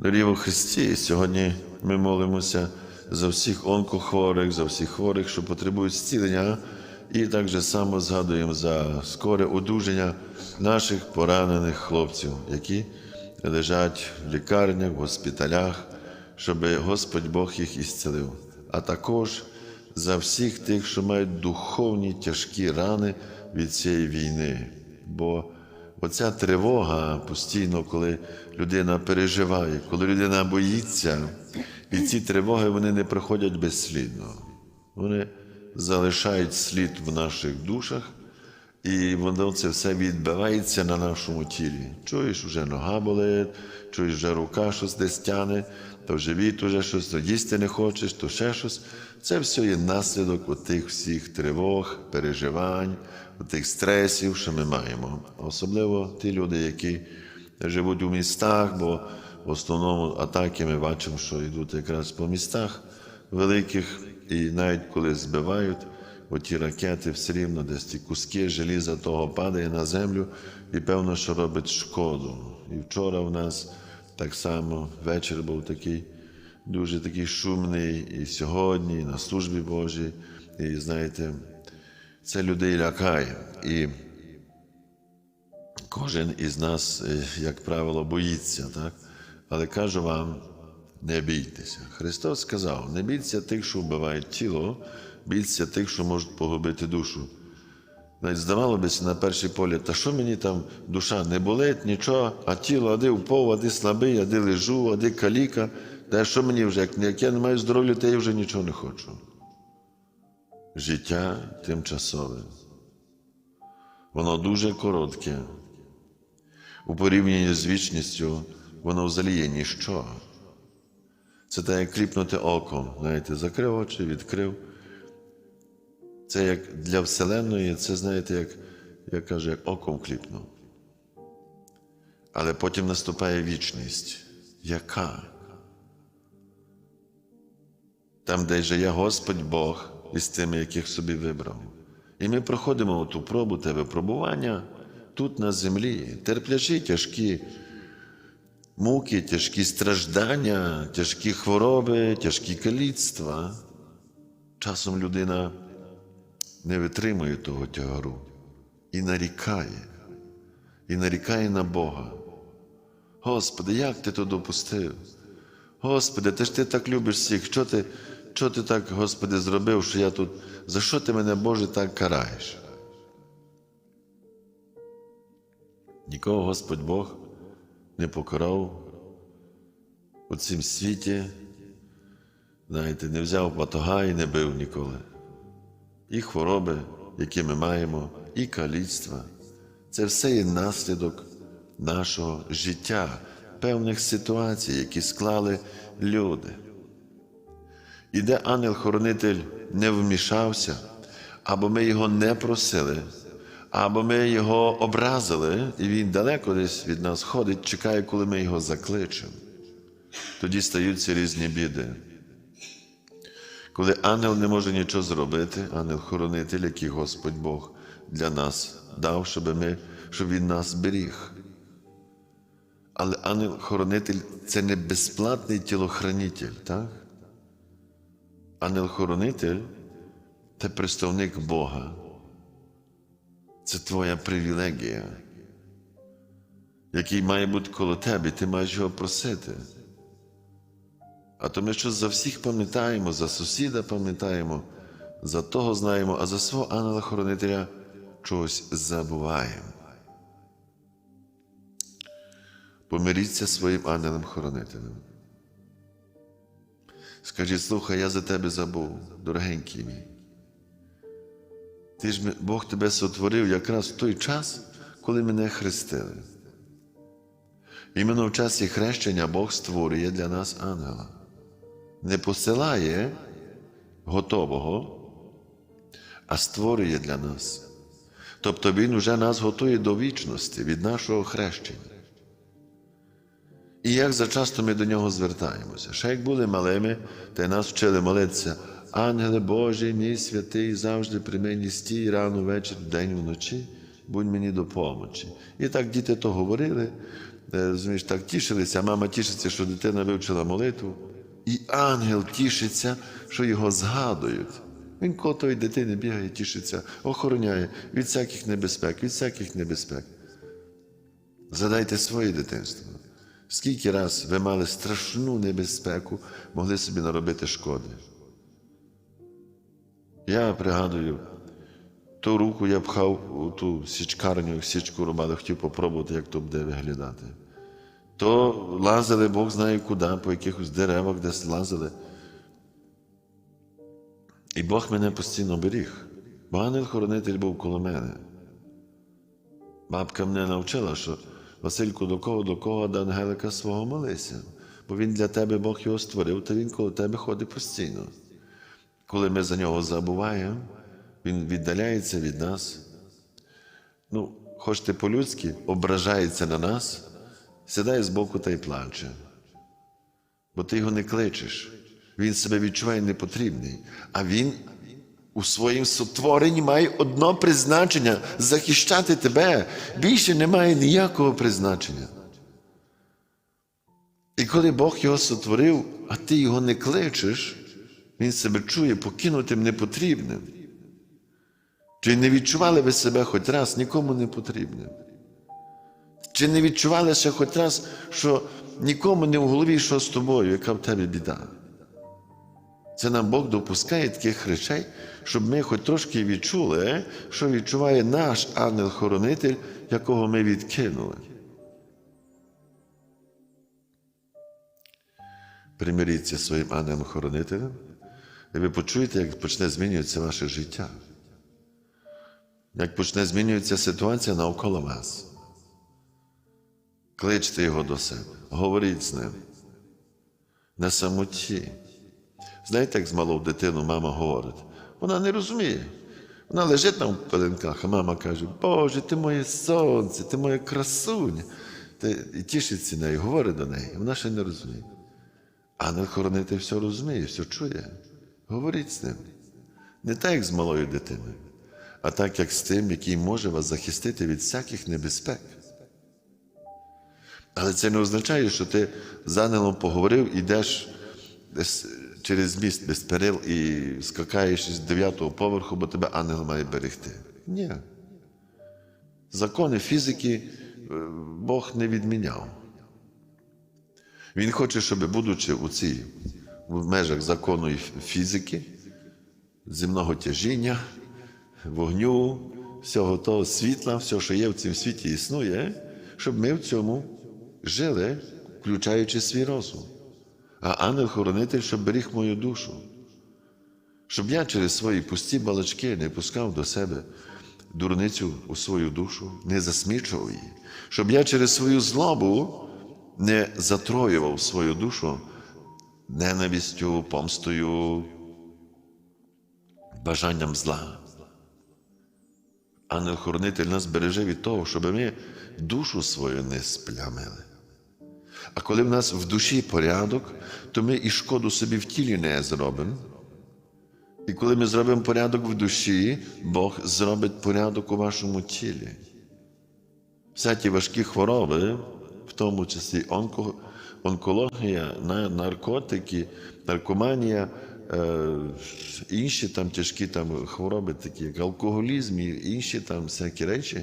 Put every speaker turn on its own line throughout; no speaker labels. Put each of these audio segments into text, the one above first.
Дорі у Христі, сьогодні ми молимося за всіх онкохворих, за всіх хворих, що потребують зцілення, і так же само згадуємо за скоре одужання наших поранених хлопців, які лежать в лікарнях, в госпіталях, щоб Господь Бог їх ісцелив. А також за всіх тих, що мають духовні тяжкі рани від цієї війни. Бо Оця тривога постійно, коли людина переживає, коли людина боїться, і ці тривоги вони не проходять безслідно. Вони залишають слід в наших душах, і воно це все відбивається на нашому тілі. Чуєш, вже нога болить, чуєш, вже рука щось десь тяне, то живіт уже щось, то їсти не хочеш, то ще щось. Це все є наслідок тих всіх тривог, переживань, тих стресів, що ми маємо. Особливо ті люди, які живуть у містах, бо в основному атаки ми бачимо, що йдуть якраз по містах великих, і навіть коли збивають, оті ракети все рівно десь ті куски желіза того падає на землю і певно, що робить шкоду. І вчора в нас так само вечір був такий дуже такий шумний, і сьогодні, і на службі Божій. І знаєте, це людей лякає. І кожен із нас, е, як правило, боїться, так? Але кажу вам, не бійтеся. Христос сказав: не бійтеся тих, що вбивають тіло, бійтеся тих, що можуть погубити душу. Навіть здавалося на перший погляд, та що мені там душа не болить, нічого, а тіло, а де впав, а де слабий, а лежу, а де каліка. Та що мені вже, як, як я не маю здоров'я, то я вже нічого не хочу. Життя тимчасове. Воно дуже коротке. У порівнянні з вічністю, воно взагалі є ніщо. Це так, як кліпнути оком. Знаєте, закрив очі, відкрив. Це як для Вселеної, це, знаєте, як, як каже, як оком кліпнув. Але потім наступає вічність. Яка? Там, де є Господь Бог із тими, яких собі вибрав. І ми проходимо ту пробу те випробування тут на землі, терплячі тяжкі муки, тяжкі страждання, тяжкі хвороби, тяжкі каліцтва. Часом людина не витримує того тягару і нарікає, і нарікає на Бога. Господи, як ти то допустив? Господи, ти ж ти так любиш всіх. Що ти, що ти так, Господи, зробив, що я тут. За що ти мене, Боже, так караєш? Нікого Господь Бог не покарав у цім світі, знаєте, не взяв батога і не бив ніколи. І хвороби, які ми маємо, і каліцтва це все є наслідок нашого життя, певних ситуацій, які склали люди. І де ангел-хоронитель не вмішався, або ми його не просили, або ми його образили, і він далеко десь від нас ходить, чекає, коли ми його закличемо. Тоді стаються різні біди. Коли ангел не може нічого зробити, ангел-хоронитель, який Господь Бог для нас дав, щоб, ми, щоб Він нас беріг. Але ангел-хоронитель це не безплатний тілохранитель, так? Ангел-хоронитель це представник Бога. Це твоя привілегія, який має бути коло тебе, ти маєш його просити. А то ми щось за всіх пам'ятаємо, за сусіда пам'ятаємо, за того знаємо, а за свого ангела-хоронителя чогось забуваємо. Помиріться своїм ангелом-хоронителем. Скажіть, слухай, я за тебе забув, дорогенький мій. Ти ж Бог тебе сотворив якраз в той час, коли мене хрестили. Іменно в часі хрещення Бог створює для нас ангела. Не посилає готового, а створює для нас. Тобто Він вже нас готує до вічності від нашого хрещення. І як зачасто ми до нього звертаємося. Ще як були малими, та й нас вчили молитися, ангеле Божий, мій святий, завжди при мені стій рано вечір, день вночі, будь мені до помочі. І так діти то говорили, е, розумієш, так тішилися, мама тішиться, що дитина вивчила молитву. І ангел тішиться, що його згадують. Він коло тої дитини бігає, тішиться, охороняє від всяких небезпек, від всяких небезпек. Згадайте своє дитинство. Скільки раз ви мали страшну небезпеку, могли собі наробити шкоди. Я пригадую, ту руку я пхав у ту січкарню, січку рубали, хотів попробувати, як то буде виглядати. То лазили, Бог знає куди, по якихось деревах десь лазили. І Бог мене постійно беріг. Бо ангел-хоронитель був коло мене. Бабка мене навчила, що Васильку, до кого, до кого до ангелика свого молися. Бо він для тебе Бог його створив, то він коло тебе ходить постійно. Коли ми за нього забуваємо, він віддаляється від нас. Ну, хочете по-людськи, ображається на нас, сідає збоку та й плаче. Бо ти його не кличеш. Він себе відчуває непотрібний. А він у своїм сотворенні має одно призначення захищати тебе. Більше немає ніякого призначення. І коли Бог його сотворив, а ти його не кличеш, він себе чує покинутим непотрібним. Чи не відчували ви себе хоч раз нікому не потрібним? Чи не відчували ще хоч раз, що нікому не в голові, що з тобою, яка в тебе біда? Це нам Бог допускає таких речей, щоб ми хоч трошки відчули, е, що відчуває наш ангел-хоронитель, якого ми відкинули. Примиріться своїм ангелом-хоронителем, і ви почуєте, як почне змінюватися ваше життя, як почне змінюватися ситуація навколо вас. Кличте його до себе, говоріть з ним на самоті. Знаєте, як з малою дитину мама говорить? Вона не розуміє. Вона лежить там в пеленках, а мама каже: Боже, ти моє сонце, ти моя красуня. І тішиться нею, говорить до неї. Вона ще не розуміє. Ангел хоронитель все розуміє, все чує. Говоріть з ним. Не так, як з малою дитиною, а так, як з тим, який може вас захистити від всяких небезпек. Але це не означає, що ти з ангелом поговорив, ідеш десь через міст без перил і скакаєш із дев'ятого поверху, бо тебе ангел має берегти. Ні. Закони фізики е, Бог не відміняв. Він хоче, щоб, будучи у цій в межах закону і фізики, земного тяжіння, вогню, всього того світла, все, що є в цьому світі, існує, щоб ми в цьому жили, включаючи свій розум. А ангел-хоронитель, щоб беріг мою душу, щоб я через свої пусті балачки не пускав до себе дурницю у свою душу, не засмічував її, щоб я через свою злобу не затроював свою душу ненавистю, помстою, бажанням зла. Ангел-хоронитель нас береже від того, щоб ми душу свою не сплямили. А коли в нас в душі порядок, то ми і шкоду собі в тілі не зробимо. І коли ми зробимо порядок в душі, Бог зробить порядок у вашому тілі. Всякі важкі хвороби, в тому числі онко, онкологія, наркотики, наркоманія, е, інші там тяжкі там хвороби, такі як алкоголізм і інші там всякі речі,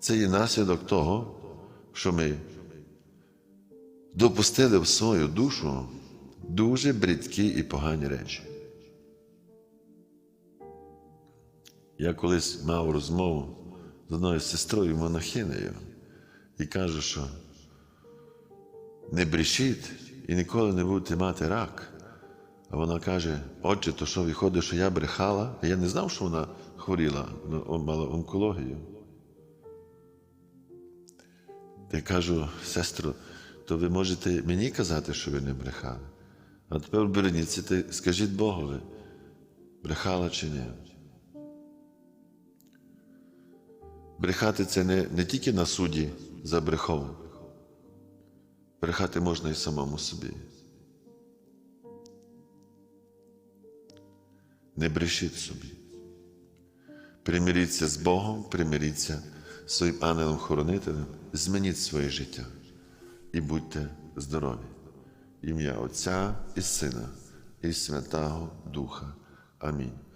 це є наслідок того, що ми допустили в свою душу дуже бридкі і погані речі. Я колись мав розмову з одною сестрою монахинею і кажу, що не брешіть і ніколи не будете мати рак. А вона каже: отче, то що виходить, що я брехала? А я не знав, що вона хворіла, ну, мала онкологію. Я кажу, сестро, то ви можете мені казати, що ви не брехали. А тепер верніться, ти скажіть Богові, брехала чи ні. Брехати це не, не тільки на суді за брехом. Брехати можна і самому собі. Не брешіть собі. Примиріться з Богом, примиріться з своїм ангелом-хоронителем, змініть своє життя. І будьте здорові. Ім'я Отця і Сина, і Святого Духа. Амінь.